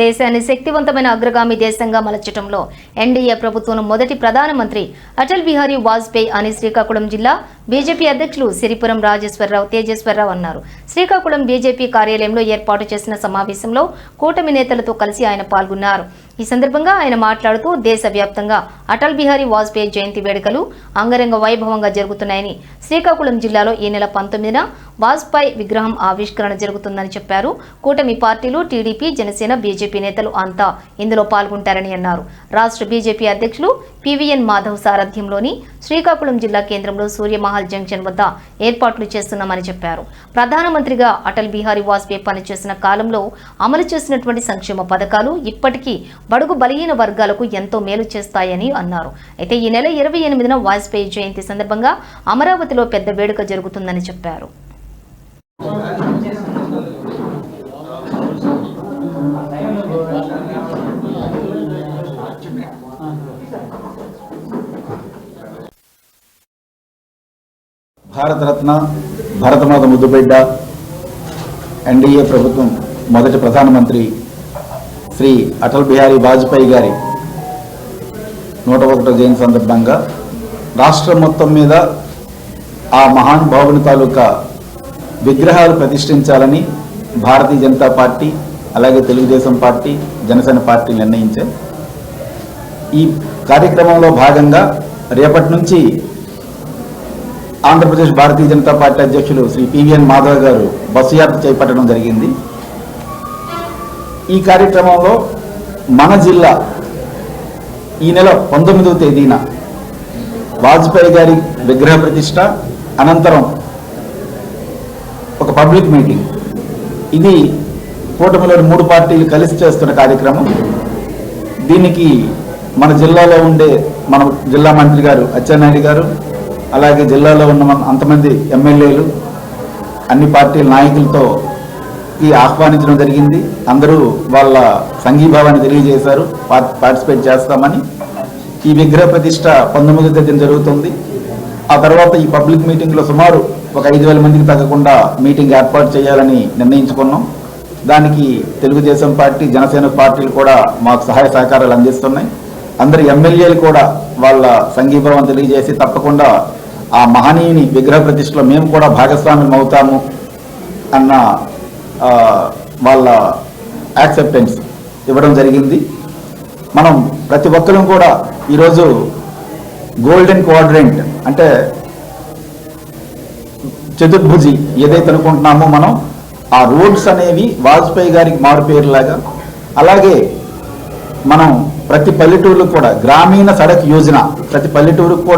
దేశాన్ని శక్తివంతమైన అగ్రగామి దేశంగా మలచటంలో ఎన్డీఏ ప్రభుత్వం మొదటి ప్రధానమంత్రి అటల్ బిహారీ వాజ్పేయి అని శ్రీకాకుళం జిల్లా బీజేపీ అధ్యక్షులు సిరిపురం రాజేశ్వరరావు తేజేశ్వరరావు అన్నారు. శ్రీకాకుళం బీజేపీ కార్యాలయంలో ఏర్పాటు చేసిన సమావేశంలో కూటమి నేతలతో కలిసి ఆయన పాల్గొన్నారు. ఈ సందర్భంగా ఆయన మాట్లాడుతూ దేశవ్యాప్తంగా అటల్ బిహారీ వాజ్పేయి జయంతి వేడుకలు అంగరంగ వైభవంగా జరుగుతున్నాయని శ్రీకాకుళం జిల్లాలో ఈ నెల పంతొమ్మిదిన వాజ్పేయి విగ్రహం ఆవిష్కరణ జరుగుతుందని చెప్పారు. కూటమి పార్టీలు టీడీపీ జనసేన బీజేపీ నేతలు అంతా ఇందులో పాల్గొంటారని అన్నారు. రాష్ట్ర బీజేపీ అధ్యక్షులు పివిఎన్ మాధవ్ సారథ్యంలోని శ్రీకాకుళం జిల్లా కేంద్రంలో సూర్యమహల్ జంక్షన్ వద్ద ఏర్పాట్లు చేస్తున్నామని చెప్పారు. ప్రధానమంత్రిగా అటల్ బిహారీ వాజ్పేయి పనిచేసిన కాలంలో అమలు చేసినటువంటి సంక్షేమ పథకాలు ఇప్పటికీ బడుగు బలహీన వర్గాలకు ఎంతో మేలు చేస్తాయని అన్నారు. అయితే ఈ నెల ఇరవై ఎనిమిదిన వాజ్పేయి జయంతి సందర్భంగా అమరావతిలో పెద్ద వేడుక జరుగుతుందని చెప్పారు. భారతరత్న భరతమాత ముద్దుబిడ్డ ఎన్డీఏ ప్రభుత్వం మొదటి ప్రధానమంత్రి శ్రీ అటల్ బిహారీ వాజ్పేయి గారి నూట ఒకటో జయంతి సందర్భంగా రాష్ట్రం మొత్తం మీద ఆ మహానుభావుని తాలూకా విగ్రహాలు ప్రతిష్ఠించాలని భారతీయ జనతా పార్టీ అలాగే తెలుగుదేశం పార్టీ జనసేన పార్టీ నిర్ణయించాయి ఈ కార్యక్రమంలో భాగంగా రేపటి నుంచి ఆంధ్రప్రదేశ్ భారతీయ జనతా పార్టీ అధ్యక్షులు శ్రీ పివిఎన్ మాధవ్ గారు బస్సు యాత్ర చేపట్టడం జరిగింది. ఈ కార్యక్రమంలో మన జిల్లా ఈ నెల పంతొమ్మిదవ తేదీన వాజ్పేయి గారి విగ్రహ ప్రతిష్ట అనంతరం ఒక పబ్లిక్ మీటింగ్. ఇది కూటమిలోని మూడు పార్టీలు కలిసి చేస్తున్న కార్యక్రమం. దీనికి మన జిల్లాలో ఉండే మన జిల్లా మంత్రి గారు అచ్చెన్నాయుడు గారు అలాగే జిల్లాలో ఉన్న మన అంతమంది ఎమ్మెల్యేలు అన్ని పార్టీల నాయకులతో ఈ ఆహ్వానించడం జరిగింది. అందరూ వాళ్ళ సంఘీభావాన్ని తెలియజేశారు. పార్టిసిపేట్ చేస్తామని. ఈ విగ్రహ ప్రతిష్ట పంతొమ్మిదో తేదీన జరుగుతుంది. ఆ తర్వాత ఈ పబ్లిక్ మీటింగ్లో సుమారు ఒక ఐదు వేల మందికి తగ్గకుండా మీటింగ్ ఏర్పాటు చేయాలని నిర్ణయించుకున్నాం. దానికి తెలుగుదేశం పార్టీ జనసేన పార్టీలు కూడా మాకు సహాయ సహకారాలు అందిస్తున్నాయి. అందరి ఎమ్మెల్యేలు కూడా వాళ్ళ సంఘీభావం తెలియజేసి తప్పకుండా ఆ మహనీయుని విగ్రహ ప్రతిష్టలో మేము కూడా భాగస్వామ్యం అవుతాము అన్న వాళ్ళ యాక్సెప్టెన్స్ ఇవ్వడం జరిగింది. మనం ప్రతి ఒక్కరూ కూడా ఈరోజు గోల్డెన్ క్వాడ్రెంట్ అంటే చతుర్భుజి ఏదైతే అనుకుంటున్నామో మనం ఆ రోడ్స్ అనేవి వాజ్పేయి గారికి మారుపేరులాగా అలాగే మనం ప్రతి పల్లెటూరుకు కూడా గ్రామీణ సడక్ యోజన ప్రతి పల్లెటూరుకు కూడా